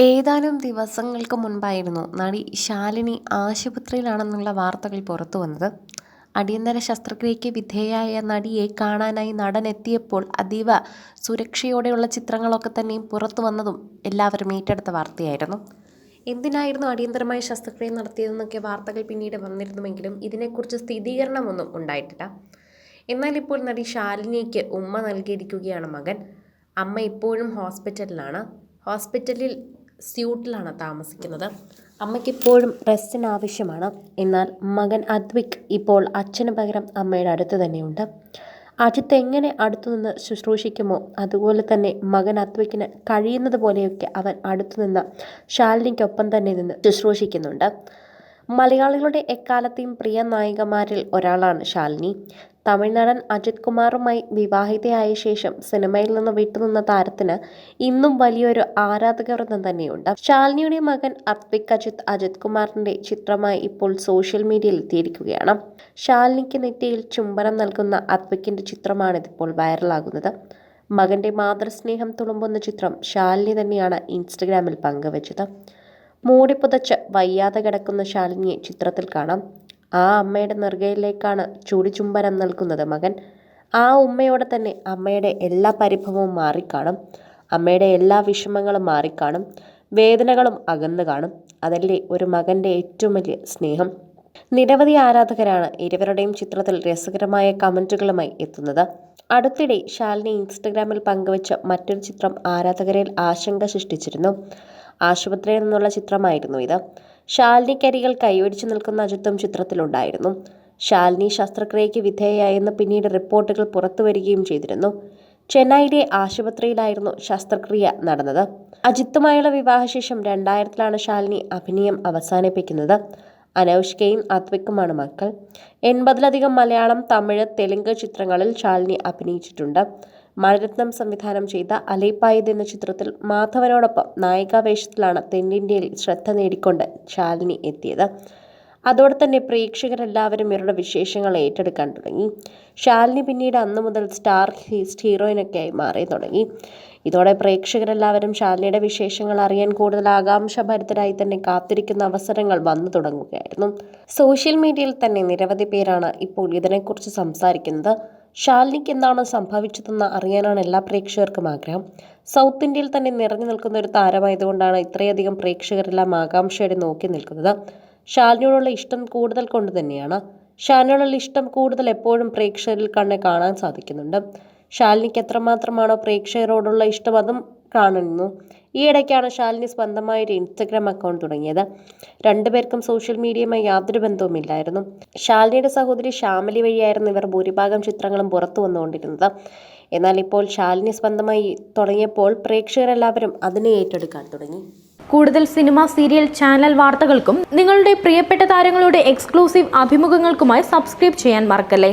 ഏതാനും ദിവസങ്ങൾക്ക് മുൻപായിരുന്നു നടി ശാലിനി ആശുപത്രിയിലാണെന്നുള്ള വാർത്തകൾ പുറത്തു വന്നത് അടിയന്തര ശസ്ത്രക്രിയയ്ക്ക് വിധേയയായ നടിയെ കാണാനായി നടൻ എത്തിയപ്പോൾ അതീവ സുരക്ഷയോടെയുള്ള ചിത്രങ്ങളൊക്കെ തന്നെയും പുറത്തുവന്നതും എല്ലാവരും ഏറ്റെടുത്ത വാർത്തയായിരുന്നു. എന്തിനായിരുന്നു അടിയന്തരമായ ശസ്ത്രക്രിയ നടത്തിയതെന്നൊക്കെ വാർത്തകൾ പിന്നീട് വന്നിരുന്നുവെങ്കിലും ഇതിനെക്കുറിച്ച് സ്ഥിരീകരണമൊന്നും ഉണ്ടായിട്ടില്ല. എന്നാൽ ഇപ്പോൾ നടി ശാലിനിക്ക് ഉമ്മ നൽകിയിരിക്കുകയാണ് മകൻ. അമ്മ ഇപ്പോഴും ഹോസ്പിറ്റലിലാണ്. ഹോസ്പിറ്റലിൽ സ്യൂട്ടിലാണ് താമസിക്കുന്നത്. അമ്മയ്ക്ക് ഇപ്പോഴും റെസ്റ്റിന് ആവശ്യമാണ്. എന്നാൽ മകൻ അദ്വിക് ഇപ്പോൾ അച്ഛന് പകരം അമ്മയുടെ അടുത്ത് തന്നെയുണ്ട്. അജിത്ത് എങ്ങനെ അടുത്തുനിന്ന് ശുശ്രൂഷിക്കുമോ അതുപോലെ തന്നെ മകൻ അദ്വിക്കിന് കഴിയുന്നത് പോലെയൊക്കെ അവൻ അടുത്തുനിന്ന് ശാലിനിക്കൊപ്പം തന്നെ നിന്ന് ശുശ്രൂഷിക്കുന്നുണ്ട്. മലയാളികളുടെ എക്കാലത്തെയും പ്രിയ നായികമാരിൽ ഒരാളാണ് ശാലിനി. തമിഴ് നടൻ അജിത് കുമാറുമായി വിവാഹിതയായ ശേഷം സിനിമയിൽ നിന്ന് വിട്ടുനിന്ന താരത്തിന് ഇന്നും വലിയൊരു ആരാധകവൃന്ദം തന്നെയുണ്ട്. ശാലിനിയുടെ മകൻ അത്വിക് അജിത് അജിത് കുമാറിന്റെ ചിത്രമായി ഇപ്പോൾ സോഷ്യൽ മീഡിയയിൽ എത്തിയിരിക്കുകയാണ്. ശാലിനിക്ക് നെറ്റിയിൽ ചുംബനം നൽകുന്ന അദ്വിക്കിന്റെ ചിത്രമാണിതിപ്പോൾ വൈറലാകുന്നത്. മകന്റെ മാതൃസ്നേഹം തുളുമ്പുന്ന ചിത്രം ശാലിനി തന്നെയാണ് ഇൻസ്റ്റഗ്രാമിൽ പങ്കുവച്ചത്. മൂടിപ്പുതച്ച് വയ്യാതെ കിടക്കുന്ന ശാലിനിയെ ചിത്രത്തിൽ കാണാം. ആ അമ്മയുടെ നെറുകയിലേക്കാണ് ചൂടിചുംബനം നൽകുന്നത് മകൻ. ആ ഉമ്മയോടെ തന്നെ അമ്മയുടെ എല്ലാ പരിഭവവും മാറിക്കാണും. അമ്മയുടെ എല്ലാ വിഷമങ്ങളും മാറിക്കാണും. വേദനകളും അകന്നു കാണും. അതല്ലേ ഒരു മകന്റെ ഏറ്റവും വലിയ സ്നേഹം. നിരവധി ആരാധകരാണ് ഇരുവരുടെയും ചിത്രത്തിൽ രസകരമായ കമന്റുകളുമായി എത്തുന്നത്. അടുത്തിടെ ശാലിനി ഇൻസ്റ്റഗ്രാമിൽ പങ്കുവച്ച മറ്റൊരു ചിത്രം ആരാധകരിൽ ആശങ്ക സൃഷ്ടിച്ചിരുന്നു. ആശുപത്രിയിൽ നിന്നുള്ള ചിത്രമായിരുന്നു ഇത്. ശാലിനിക്കരികിൽ കൈവടിച്ചു നിൽക്കുന്ന അജിത്തും ചിത്രത്തിലുണ്ടായിരുന്നു. ശാലിനി ശസ്ത്രക്രിയയ്ക്ക് വിധേയയായെന്ന് പിന്നീട് റിപ്പോർട്ടുകൾ പുറത്തുവരികയും ചെയ്തിരുന്നു. ചെന്നൈയിലെ ആശുപത്രിയിലായിരുന്നു ശസ്ത്രക്രിയ നടന്നത്. അജിത്തുമായുള്ള വിവാഹശേഷം രണ്ടായിരത്തിലാണ് ശാലിനി അഭിനയം അവസാനിപ്പിക്കുന്നത്. അനൗഷ്കയും അത്വിക്കുമാണ് മക്കൾ. എൺപതിലധികം മലയാളം, തമിഴ്, തെലുങ്ക് ചിത്രങ്ങളിൽ ശാലിനി അഭിനയിച്ചിട്ടുണ്ട്. മണിരത്നം സംവിധാനം ചെയ്ത അലൈപ്പായത് എന്ന ചിത്രത്തിൽ മാധവനോടൊപ്പം നായികാവേഷത്തിലാണ് തെന്നിന്ത്യയിൽ ശ്രദ്ധ നേടിക്കൊണ്ട് ശാലിനി എത്തിയത്. അതോടെ തന്നെ പ്രേക്ഷകരെല്ലാവരും ഇവരുടെ വിശേഷങ്ങൾ ഏറ്റെടുക്കാൻ തുടങ്ങി. ശാലിനി പിന്നീട് അന്നു മുതൽ സ്റ്റാർ ഹീറോയിനൊക്കെ ആയി മാറി തുടങ്ങി. ഇതോടെ പ്രേക്ഷകരെല്ലാവരും ശാലിനിയുടെ വിശേഷങ്ങൾ അറിയാൻ കൂടുതൽ ആകാംക്ഷഭരിതരായി തന്നെ കാത്തിരിക്കുന്ന അവസരങ്ങൾ വന്നു തുടങ്ങുകയായിരുന്നു. സോഷ്യൽ മീഡിയയിൽ തന്നെ നിരവധി പേരാണ് ഇപ്പോൾ ഇതിനെക്കുറിച്ച് സംസാരിക്കുന്നത്. ശാലിനിക്ക് എന്താണ് സംഭവിച്ചതെന്ന് അറിയാനാണ് എല്ലാ പ്രേക്ഷകർക്കും ആഗ്രഹം. സൗത്ത് ഇന്ത്യയിൽ തന്നെ നിറഞ്ഞു നിൽക്കുന്ന ഒരു താരമായതുകൊണ്ടാണ് ഇത്രയധികം പ്രേക്ഷകരെല്ലാം ആകാംക്ഷയോടെ നോക്കി നിൽക്കുന്നത്. ശാലിനിയോടുള്ള ഇഷ്ടം കൂടുതൽ കൊണ്ട് തന്നെയാണ്. ഷാലിനിയോടുള്ള ഇഷ്ടം കൂടുതൽ എപ്പോഴും പ്രേക്ഷകരിൽ കണ്ണ് കാണാൻ സാധിക്കുന്നുണ്ട്. ഷാലിനിക്ക് എത്രമാത്രമാണോ പ്രേക്ഷകരോടുള്ള ഇഷ്ടം അതും കാണുന്നു. ഈയിടെയ്ക്കാണ് ശാലിനി സ്വന്തമായ ഒരു ഇൻസ്റ്റഗ്രാം അക്കൗണ്ട് തുടങ്ങിയത്. രണ്ടുപേർക്കും സോഷ്യൽ മീഡിയയുമായി യാതൊരു ബന്ധവുമില്ലായിരുന്നു. ശാലിനിയുടെ സഹോദരി ശ്യാമലി വഴിയായിരുന്നു ഇവർ ഭൂരിഭാഗം ചിത്രങ്ങളും പുറത്തു വന്നുകൊണ്ടിരുന്നത് എന്നാൽ ഇപ്പോൾ ശാലിനി സ്വന്തമായി തുടങ്ങിയപ്പോൾ പ്രേക്ഷകരെല്ലാവരും അതിനെ ഏറ്റെടുക്കാൻ തുടങ്ങി. കൂടുതൽ സിനിമ, സീരിയൽ, ചാനൽ വാർത്തകൾക്കും നിങ്ങളുടെ പ്രിയപ്പെട്ട താരങ്ങളുടെ എക്സ്ക്ലൂസീവ് അഭിമുഖങ്ങൾക്കുമായി സബ്സ്ക്രൈബ് ചെയ്യാൻ മറക്കല്ലേ